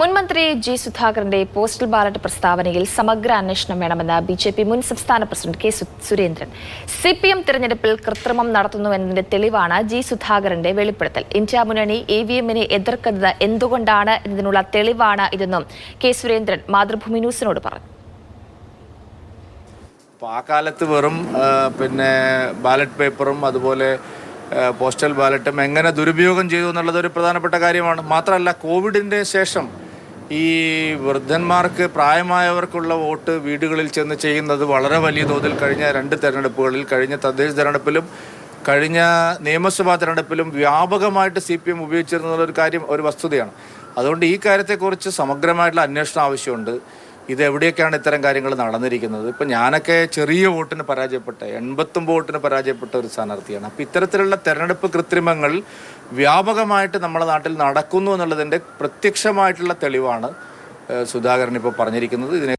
മുൻമന്ത്രി ജി സുധാകരന്റെ postal ballot പ്രസ്താവനയിൽ സമഗ്ര അന്വേഷണം വേണമെന്ന് ബി ജെ പി മുൻ സംസ്ഥാന president K Surendran. C P M തിരഞ്ഞെടുപ്പിൽ കൃത്രിമം നടത്തുന്നുവെന്നതിന്റെ തെളിവാണ് ജി സുധാകരന്റെ വെളിപ്പെടുത്തൽ. ഇന്ത്യ മുന്നണി എ വി എമ്മിനെ എതിർക്കുന്നത് എന്തുകൊണ്ടാണ് എന്നതിനുള്ള തെളിവാണ് ഇതെന്നും കെ സുരേന്ദ്രൻ മാതൃഭൂമി ന്യൂസിനോട് പറഞ്ഞു. ആ കാലത്ത് വെറും പിന്നെ ബാലറ്റ് പേപ്പറും അതുപോലെ പോസ്റ്റൽ ബാലറ്റും എങ്ങനെ ദുരുപയോഗം ചെയ്തു എന്നുള്ളത് ഒരു പ്രധാനപ്പെട്ട കാര്യമാണ്. മാത്രമല്ല കോവിഡിന്റെ ശേഷം ഈ വൃദ്ധന്മാർക്ക് പ്രായമായവർക്കുള്ള വോട്ട് വീടുകളിൽ ചെന്ന് ചെയ്യുന്നത് വളരെ വലിയ തോതിൽ കഴിഞ്ഞ രണ്ട് തെരഞ്ഞെടുപ്പുകളിൽ കഴിഞ്ഞ തദ്ദേശ തെരഞ്ഞെടുപ്പിലും കഴിഞ്ഞ നിയമസഭാ തെരഞ്ഞെടുപ്പിലും വ്യാപകമായിട്ട് സി പി എം ഉപയോഗിച്ചിരുന്നതൊരു കാര്യം ഒരു വസ്തുതയാണ്. അതുകൊണ്ട് ഈ കാര്യത്തെക്കുറിച്ച് സമഗ്രമായിട്ടുള്ള അന്വേഷണം ആവശ്യമുണ്ട്. ഇത് എവിടെയൊക്കെയാണ് ഇത്തരം കാര്യങ്ങൾ നടന്നിരിക്കുന്നത്? ഇപ്പം ഞാനൊക്കെ ചെറിയ വോട്ടിന് പരാജയപ്പെട്ട എൺപത്തൊമ്പത് വോട്ടിന് പരാജയപ്പെട്ട ഒരു സ്ഥാനാർത്ഥിയാണ്. അപ്പം ഇത്തരത്തിലുള്ള തെരഞ്ഞെടുപ്പ് കൃത്രിമങ്ങൾ വ്യാപകമായിട്ട് നമ്മുടെ നാട്ടിൽ നടക്കുന്നു എന്നുള്ളതിന്റെ പ്രത്യക്ഷമായിട്ടുള്ള തെളിവാണ് സുധാകരൻ ഇപ്പോൾ പറഞ്ഞിരിക്കുന്നത്. ഇതിനെ